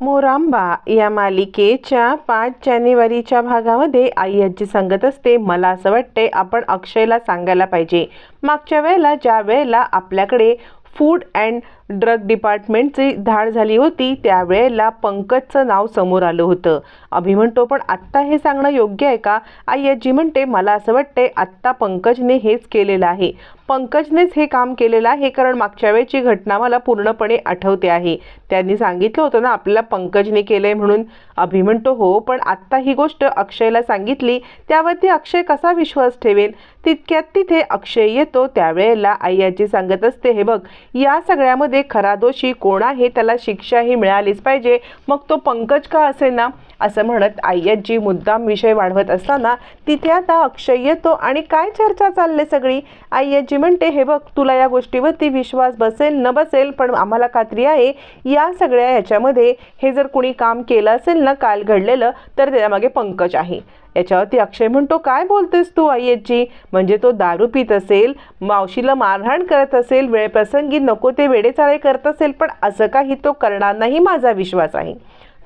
मोरांबा या मालिकेच्या पाच जानेवारीच्या भागामध्ये आई आजी सांगत असते मला असं वाटते आपण अक्षयला सांगायला पाहिजे. मागच्या वेळेला ज्या वेळेला आपल्याकडे फूड अँड ड्रग डिपार्टमेंटची धाड झाली होती त्यावेळेला पंकजचं नाव समोर आलं होतं. अभि म्हणतो पण आत्ता हे सांगणं योग्य आहे का? आई आजी म्हणते मला असं वाटते आत्ता पंकजने हेच केलेलं आहे. पंकजनेच हे काम केलेलं आहे कारण मागच्या वेळची घटना मला पूर्णपणे आठवते आहे. त्यांनी सांगितलं होतं ना आपल्याला पंकजने केलंय म्हणून. अभि म्हणतो हो पण आत्ता ही गोष्ट अक्षयला सांगितली त्यावरती अक्षय कसा विश्वास ठेवेल? तितक्यात तिथे अक्षय येतो त्यावेळेला आई आजी सांगत असते हे बघ या सगळ्यामध्ये खरा दोषी कोण आहे त्याला शिक्षाही मिळालीच पाहिजे. मग तो पंकज का असेल ना? असं म्हणत आय्याजी मुद्दाम विषय वाढवत असताना तिथे आता अक्षय येतो आणि काय चर्चा चालले सगळी? आय्याजी म्हणते हे बघ तुला या गोष्टीवरती विश्वास बसेल न बसेल पण आम्हाला खात्री आहे या सगळ्या ह्याच्यामध्ये हे जर कुणी काम केलं असेल ना काल घडलेलं तर त्याच्यामागे पंकज आहे. याच्यावरती अक्षय म्हणतो काय बोलतेस तू आई आजी म्हणजे तो दारू पित असेल मावशीला मारहाण करत असेल वेळप्रसंगी नको ते वेडेचाळे करत असेल पण असं काही तो करणार नाही माझा विश्वास आहे.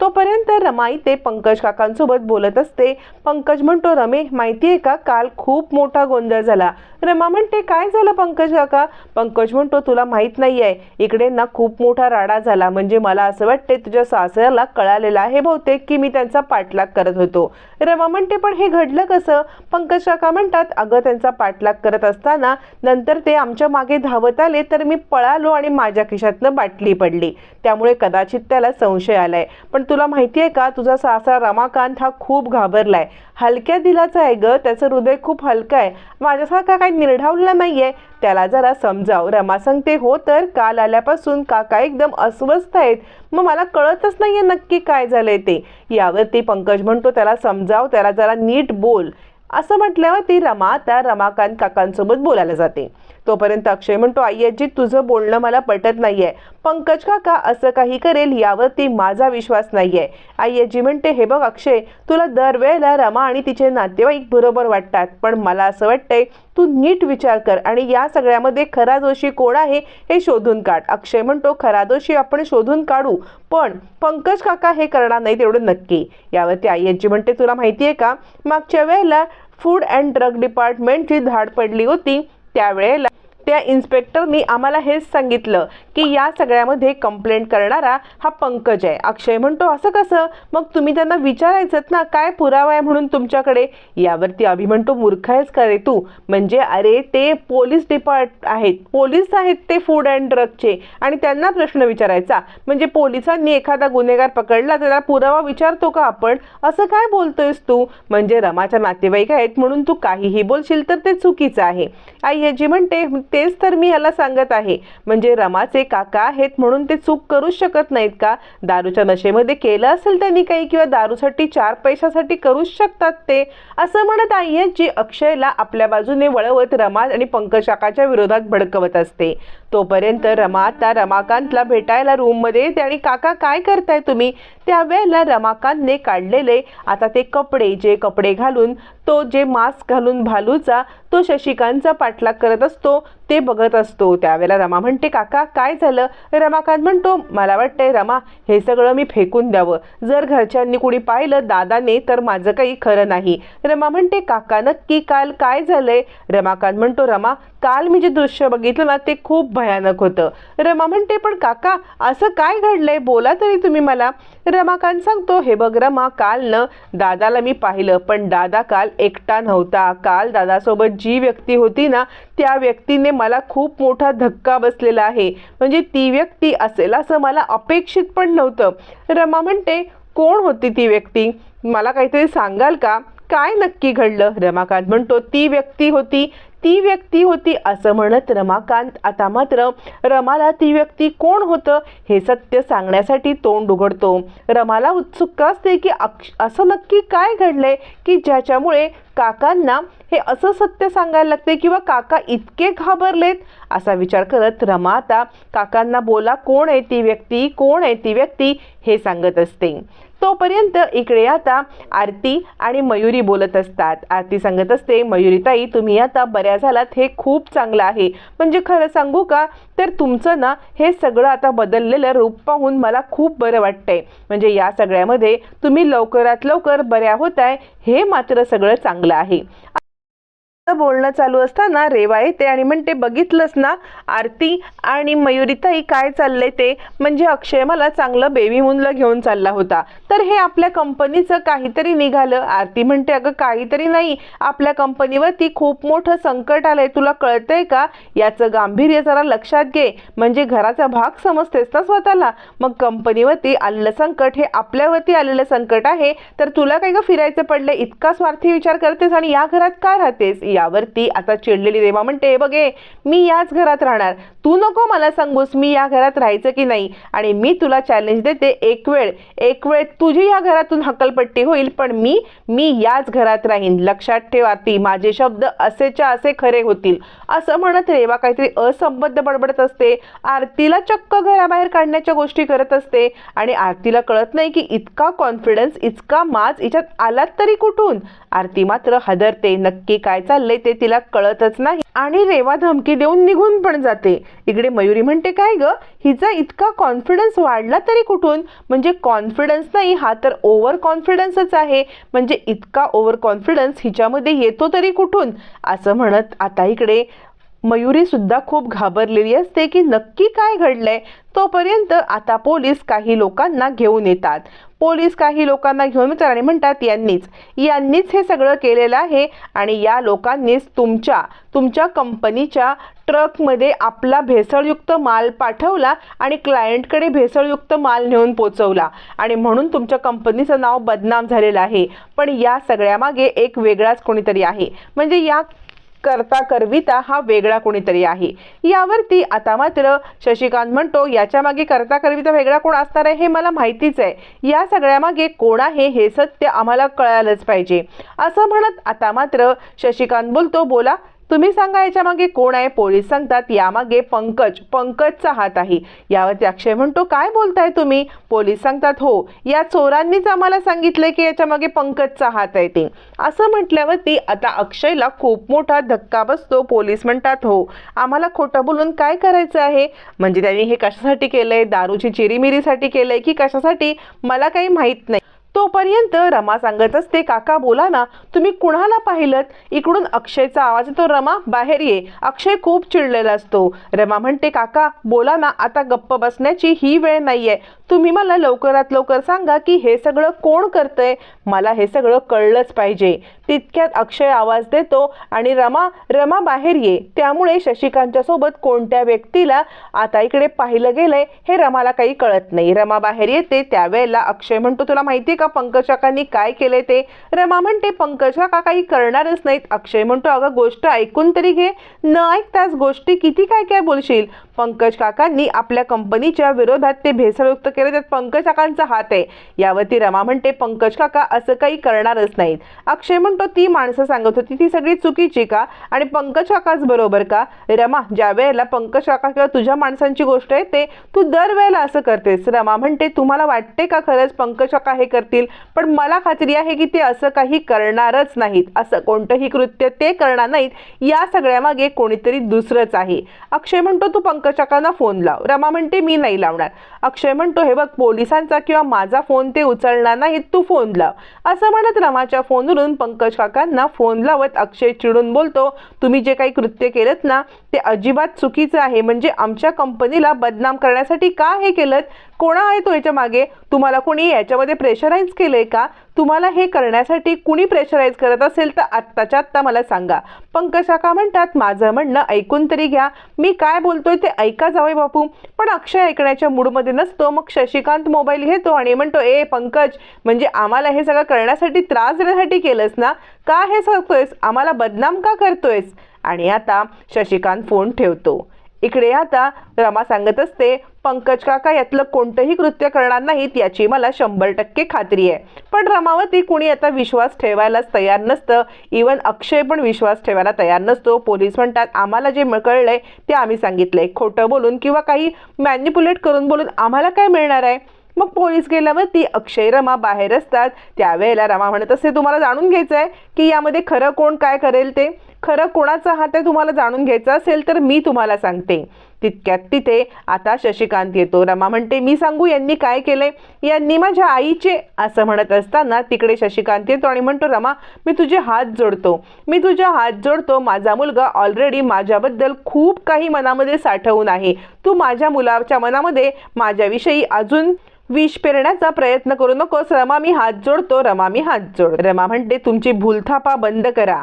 तोपर्यंत रमाई ते पंकज काकांसोबत बोलत असते. पंकज म्हणतो रमे माहिती आहे का काल खूप मोठा गोंधळ झाला. रमा म्हणते काय झालं पंकज काका? पंकज म्हणतो तुला माहीत नाही आहे इकडे ना खूप मोठा राडा झाला. म्हणजे मला असं वाटते तुझ्या सासऱ्याला कळालेलं आहे बहुतेक की मी त्यांचा पाठलाग करत होतो. रमा म्हणते पण हे घडलं कसं? पंकज काका म्हणतात अगं त्यांचा पाठलाग करत असताना नंतर ते आमच्या मागे धावत आले तर मी पळालो आणि माझ्या खिशातनं बाटली पडली. त्यामुळे कदाचित त्याला संशय आलाय. पण तुला माहिती आहे का? तुझा सासरा रमाकांत हा खूप घाबरलाय. हलक्या दिलाचा आहे ग त्याचं हृदय खूप हलकं आहे. माझ्यासारखा काही निर्ढावला नाही आहे त्याला जरा समजाव. रमा सांगते हो तर काल आल्यापासून काका एकदम अस्वस्थ आहेत. मग मला कळतच नाहीये नक्की काय झालंय ते. यावरती पंकज म्हणतो त्याला समजाव त्याला जरा नीट बोल. असं म्हटल्यावर ती रमा त्या रमाकांत काकांसोबत बोलायला जाते. तोपर्यंत अक्षय म्हणतो आई आजी तुझं बोलणं मला पटत नाहीये. पंकज काका असं काही करेल यावरती माझा विश्वास नाहीये. आई आजी म्हणते हे बघ अक्षय तुला दरवेळेला रमा आणि तिचे नातेवाईक बरोबर वाटतात पण मला असं वाटतंय तू नीट विचार कर आणि या सगळ्यामध्ये खरा दोषी कोण आहे हे शोधून काढ. अक्षय म्हणतो खरा दोषी आपण शोधून काढू पण पंकज काका हे करणार नाही तेवढं नक्की. यावरती आई आजी म्हणते तुला माहिती आहे का मागच्या वेळेला फूड अँड ड्रग डिपार्टमेंटची धाड पडली होती त्यावेळेला त्या इन्स्पेक्टरनी आम्हाला हेच सांगितलं की या सगळ्यामध्ये कंप्लेंट करणारा हा पंकज आहे. अक्षय म्हणतो असं कसं? मग तुम्ही त्यांना विचारायचं ना काय पुरावा आहे म्हणून तुमच्याकडे? यावरती अभि म्हणतो मूर्ख आहेस का रे तू? म्हणजे अरे ते पोलीस डिपार्ट आहेत. पोलीस आहेत ते फूड अँड ड्रगचे आणि त्यांना प्रश्न विचारायचा म्हणजे पोलिसांनी एखादा गुन्हेगार पकडला त्याला पुरावा विचारतो का आपण? असं काय बोलतोयस तू? म्हणजे रमाच्या नातेवाईक आहेत म्हणून तू काहीही बोलशील तर ते चुकीचं आहे. आई याची म्हणते तेच तर मी ह्याला सांगत आहे. म्हणजे रमाचे काका आहेत म्हणून ते चूक करूच शकत नाहीत का? दारूच्या नशेमध्ये केलं असेल त्यांनी काही किंवा दारूसाठी चार पैशासाठी करूच शकतात ते. असं म्हणत आहे जी अक्षयला आपल्या बाजूने वळवत रमा आणि पंकज काकाच्या विरोधात भडकवत असते. तोपर्यंत रमा त्या रमाकांतला भेटायला रूममध्ये येते आणि काका काय करताय तुम्ही? त्यावेळेला रमाकांतने काढलेले आता ते कपडे जे कपडे घालून तो जे मास्क घालून भालूचा तो शशिकांतचा पाठलाग करत असतो ते बघत असतो. त्यावेळेला रमा म्हणते काका काय झालं? रमाकांत म्हणतो मला वाटतंय रमा हे सगळं मी फेकून द्यावं. जर घरच्यांनी कुणी पाहिलं दादाने तर माझं काही खरं नाही. रमा म्हणते काका नक्की काल काय झालंय? रमाकांत म्हणतो रमा काल मी जे दृश्य बघितलं ना ते खूप भयानक होतं. रमा म्हणते पण काका असं काय घडलंय? बोला तरी तुम्ही मला. रमाकांत सांगतो हे बघ रमा काल न दादाला मी पाहिलं पण दादा काल एकटा नव्हता. काल दादासोबत जी व्यक्ती होती ना त्या व्यक्तीने मला खूप मोठा धक्का बसलेला आहे. म्हणजे ती व्यक्ती असेल असं मला अपेक्षित पण नव्हतं. रमा म्हणते कोण होती ती व्यक्ती? मला काहीतरी सांगाल का? काय नक्की घडलं? रमाकांत म्हणतो ती व्यक्ती होती ती व्यक्ती होती असं म्हणत रमाकांत. आता मात्र रमाला ती व्यक्ती कोण होतं हे सत्य सांगण्यासाठी तोंड उघडतो. रमाला उत्सुकता असते की अक्ष असं नक्की काय घडलंय की ज्याच्यामुळे काकांना हे असं सत्य सांगायला लागते किंवा काका इतके घाबरलेत? असा विचार करत रमा आता काकांना बोला कोण आहे ती व्यक्ती? कोण आहे ती व्यक्ती? हे सांगत असते. तोपर्यंत इकडे आता आरती आणि मयुरी बोलत असतात. आरती सांगत असते मयुरीताई तुम्ही आता बऱ्या झालात हे खूप चांगलं आहे. म्हणजे खरं सांगू का? तर तुमचं ना हे सगळं आता बदललेलं रूप पाहून मला खूप बरं वाटतंय. म्हणजे या सगळ्यामध्ये तुम्ही लवकरात लवकर बऱ्या होत आहे हे मात्र सगळं चांगलं आहे. असं बोलणं चालू असताना रेवा येते आणि म्हणते बघितलंच ना आरती आणि मयुरीताई काय चाललंय ते? म्हणजे अक्षय मला चांगलं बेबी मूनला घेऊन चालला होता. तर हे आपल्या कंपनीचं काहीतरी निघालं. आरती म्हणते अगं काहीतरी नाही. आपल्या कंपनीवरती खूप मोठं संकट आलंय. तुला कळतंय का? याचं गांभीर्य जरा लक्षात घे. म्हणजे घराचा भाग समजतेस ना स्वतःला? मग कंपनीवरती आलेलं संकट हे आपल्यावरती आलेलं संकट आहे. तर तुला काय का फिरायचं पडलं इतका स्वार्थी विचार करतेस आणि या घरात काय राहतेस? यावरती आता चिडलेली रेवा म्हणते बघे मी याच घरात राहणार. तू नको मला सांगूस मी या घरात राहायचं की नाही. आणि मी तुला चॅलेंज देते एक वेळ. एक वेळ तुझी या घरातून हकलपट्टी होईल पण मी मी याच घरात राहीन. लक्षात ठेव ती. माझे शब्द असेच्या असे खरे होतील. असं म्हणत रेवा काहीतरी असंबद्ध बडबडत असते. आरतीला चक्क घराबाहेर काढण्याच्या गोष्टी करत असते. आणि आरतीला कळत नाही की इतका कॉन्फिडन्स इतका माज हिच्यात आलात तरी कुठून? आरती मात्र हदरते. नक्की काय चाललंय ते तिला कळतच नाही. आणि रेवा धमकी देऊन निघून पण जाते. इकडे मयुरी म्हणते काय ग? हिचा इतका कॉन्फिडन्स वाढला तरी कुठून? म्हणजे कॉन्फिडन्स नाही हा तर ओव्हर कॉन्फिडन्सच आहे. म्हणजे इतका ओव्हर कॉन्फिडन्स हिच्यामध्ये येतो तरी कुठून? असं म्हणत आता इकडे मयुरी सुद्धा खूप घाबरलेली असते की नक्की काय घडलंय? तोपर्यंत आता पोलीस काही लोकांना घेऊन येतात. पोलीस काही लोकांना घेऊन येतात आणि म्हणतात यांनीच यांनीच हे सगळं केलेलं आहे आणि या लोकांनीच तुमच्या तुमच्या कंपनीच्या ट्रकमध्ये आपला भेसळयुक्त माल पाठवला आणि क्लायंटकडे भेसळयुक्त माल नेऊन पोचवला. आणि म्हणून तुमच्या कंपनीचं नाव बदनाम झालेलं आहे. पण या सगळ्यामागे एक वेगळाच कोणीतरी आहे. म्हणजे या करता करविता हा वेगळा कोणीतरी आहे. यावरती आता मात्र शशिकांत म्हणतो याच्या मागे करता करविता वेगळा कोण असणार आहे हे मला माहितीच आहे. या सगळ्यामागे कोण आहे हे सत्य आम्हाला कळायलाच पाहिजे. असं म्हणत आता मात्र शशिकांत बोलतो बोला तुम्ही सांगा याच्या मागे कोण आहे? पोलीस सांगतात यामागे पंकज. पंकजचा हात आहे. यावरती अक्षय म्हणतो काय बोलताय तुम्ही? पोलीस सांगतात हो या चोरांनीच आम्हाला सांगितलंय की याच्या मागे पंकजचा हात आहे ते. असं म्हटल्यावरती आता अक्षयला खूप मोठा धक्का बसतो. पोलीस म्हणतात हो आम्हाला खोटं बोलून काय करायचं आहे? म्हणजे त्यांनी हे कशासाठी केलंय? दारूची चिरीमिरीसाठी केलंय की कशासाठी? मला काही माहीत नाही. तोपर्यंत रमा सांगत असते काका बोला ना तुम्ही कुणाला पाहिलं इकडून अक्षयचा आवाज येतो रमा बाहेर ये. अक्षय खूप चिडलेला असतो. रमा म्हणते काका बोला ना आता गप्प बसण्याची ही वेळ नाहीये. तुम्ही मला लवकरात लवकर सांगा की हे सगळं कोण करतंय? मला हे सगळं कळलंच पाहिजे. तितक्यात अक्षय आवाज देतो आणि रमा रमा बाहेर ये. त्यामुळे शशिकांतच्या सोबत कोणत्या व्यक्तीला आता इकडे पाहिलं गेलंय हे रमाला काही कळत नाही. रमा बाहेर येते त्यावेळेला अक्षय म्हणतो तुला माहिती का पंकजा काकांनी काय केले ते? रमा म्हणते पंकज का काही करणारच नाहीत. अक्षय म्हणतो अगं गोष्ट ऐकून तरी घे. न ऐकताच गोष्टी किती काय काय बोलशील? पंकज काकांनी आपल्या कंपनीच्या विरोधात ते भेसळयुक्त केले. त्यात पंकज काकांचा हात आहे. यावरती रमा म्हणते पंकज काका असं काही करणारच नाहीत. अक्षय म्हणतो ती माणसं सांगत होती ती सगळी चुकीची का? आणि पंकज काकाच बरोबर का? रमा ज्या वेळेला पंकज काका किंवा तुझ्या माणसांची गोष्ट आहे ते तू दरवेळेला असं करतेस. रमा म्हणते तुम्हाला वाटते का खरंच पंकज काका हे करतील. पण मला खात्री आहे की ते असं काही करणारच नाहीत. असं कोणतंही कृत्य ते करणार नाहीत. या सगळ्यामागे कोणीतरी दुसरंच आहे. अक्षय म्हणतो तू पंकज काकांना फोन लाव. रमा म्हणते मी नाही लावणार. अक्षय म्हणतो हे बघ पोलिसांचा किंवा माझा फोन ते उचलणार नाहीत. तू फोन लाव. असं म्हणत रमाच्या फोनवरून पंकज काकांना फोन लावत अक्षय चिडून बोलतो तुम्ही जे काही कृत्य केलं ना ते अजिबात चुकीचं आहे. म्हणजे आमच्या कंपनीला बदनाम करण्यासाठी का हे केलं कोणा आहे तो याच्या मागे? तुम्हाला कोणी याच्यामध्ये प्रेशराईज केलंय का? तुम्हाला हे करण्यासाठी कुणी प्रेशराईज करत असेल तर आत्ताच्या आत्ता मला सांगा. पंकज काका म्हणतात माझं म्हणणं ऐकून तरी घ्या. मी काय बोलतोय ते ऐका जावे बापू. पण अक्षय ऐकण्याच्या मूडमध्ये नसतो. मग शशिकांत मोबाईल घेतो आणि म्हणतो ए पंकज म्हणजे आम्हाला हे सगळं करण्यासाठी त्रास देण्यासाठी केलंस ना? का हे सांगतोयस आम्हाला बदनाम का करतोयस? आणि आता शशिकांत फोन ठेवतो. इकडे आता रमा सांगत असते पंकज काका यातलं कोणतंही कृत्य करणार नाहीत याची मला शंभर टक्के खात्री आहे. पण रमावती कुणी आता विश्वास ठेवायलाच तयार नसतं. इवन अक्षय पण विश्वास ठेवायला तयार नसतो. पोलीस म्हणतात आम्हाला जे कळलंय ते आम्ही सांगितलंय. खोटं बोलून किंवा काही मॅन्युप्युलेट करून बोलून आम्हाला काय मिळणार आहे? मग पोलीस गेल्यावरती अक्षय रमा बाहेर असतात. त्यावेळेला रमा म्हणत असते तुम्हाला जाणून घ्यायचं आहे की यामध्ये खरं कोण काय करेल ते? खरं कोणाचा हात आहे तुम्हाला जाणून घ्यायचं असेल तर मी तुम्हाला सांगते. तितक्यात तिथे आता शशिकांत येतो. रमा म्हणते मी सांगू यांनी काय केले यांनी माझ्या आईचे असं म्हणत असताना तिकडे शशिकांत येतो आणि म्हणतो रमा मी तुझे हात जोडतो. मी तुझे हात जोडतो. माझा मुलगा ऑलरेडी माझ्याबद्दल खूप काही मनामध्ये साठवून आहे. तू माझ्या मुलाच्या मनामध्ये माझ्याविषयी अजून विष पेरण्याचा प्रयत्न करू नकोस. रमा मी हात जोडतो. रमा मी हात जोड. रमा म्हणते तुमची भूलथापा बंद करा.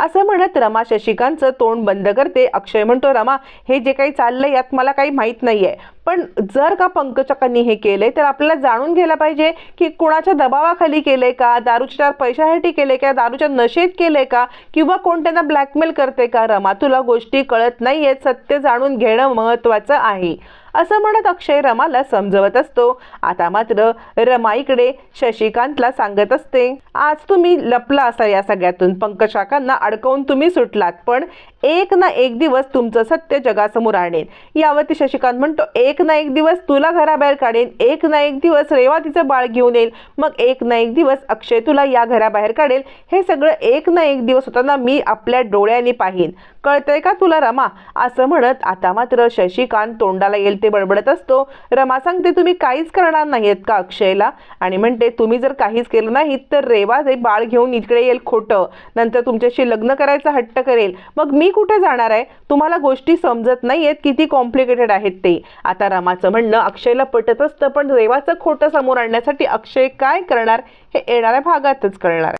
असं म्हणत रमा शशिकांतचं तोंड बंद करते. अक्षय म्हणतो रमा हे जे काही चाललंय यात मला काही माहीत नाही आहे पण जर का पंकचकांनी हे केलंय तर आपल्याला जाणून घ्यायला पाहिजे की कुणाच्या दबावाखाली केलंय का? दारूच्या चार पैशासाठी केले का? दारूच्या नशेत केलंय का? किंवा कोण त्यांना ब्लॅकमेल करते का? रमा तुला गोष्टी कळत नाही आहेत सत्य जाणून घेणं महत्त्वाचं आहे. असं म्हणत अक्षय रमाला समजवत असतो. आता मात्र रमा इकडे शशिकांतला सांगत असते आज तुम्ही लपला असा या सगळ्यातून. पंकज काकांना अडकवून तुम्ही सुटलात पण एक ना एक दिवस तुमचं सत्य जगासमोर आणेन यावरती शशिकांत म्हणतो एक ना एक दिवस तुला घराबाहेर काढेन एक ना एक दिवस रेवा तिचं बाळ घेऊन येईल मग एक ना एक दिवस अक्षय तुला या घराबाहेर काढेल. हे सगळं एक ना एक दिवस होताना मी आपल्या डोळ्यांनी पाहीन. कळतंय का तुला रमा? असं म्हणत आता मात्र शशिकांत तोंडाला येईल ते बडबडत असतो. रमा सांगते तुम्ही काहीच करणार नाहीत का अक्षयला? आणि म्हणते तुम्ही जर काहीच केलं नाहीत तर रेवा जे बाळ घेऊन इकडे येईल खोटं. नंतर तुमच्याशी लग्न करायचा हट्ट करेल. मग मी कुठे जाणार आहे? तुम्हाला गोष्टी समजत नाहीयेत किती कॉम्प्लिकेटेड आहेत ते. आता रमाचं म्हणणं अक्षयला पटत असतं पण रेवाचं खोटं समोर आणण्यासाठी अक्षय काय करणार हे येणाऱ्या भागातच कळणार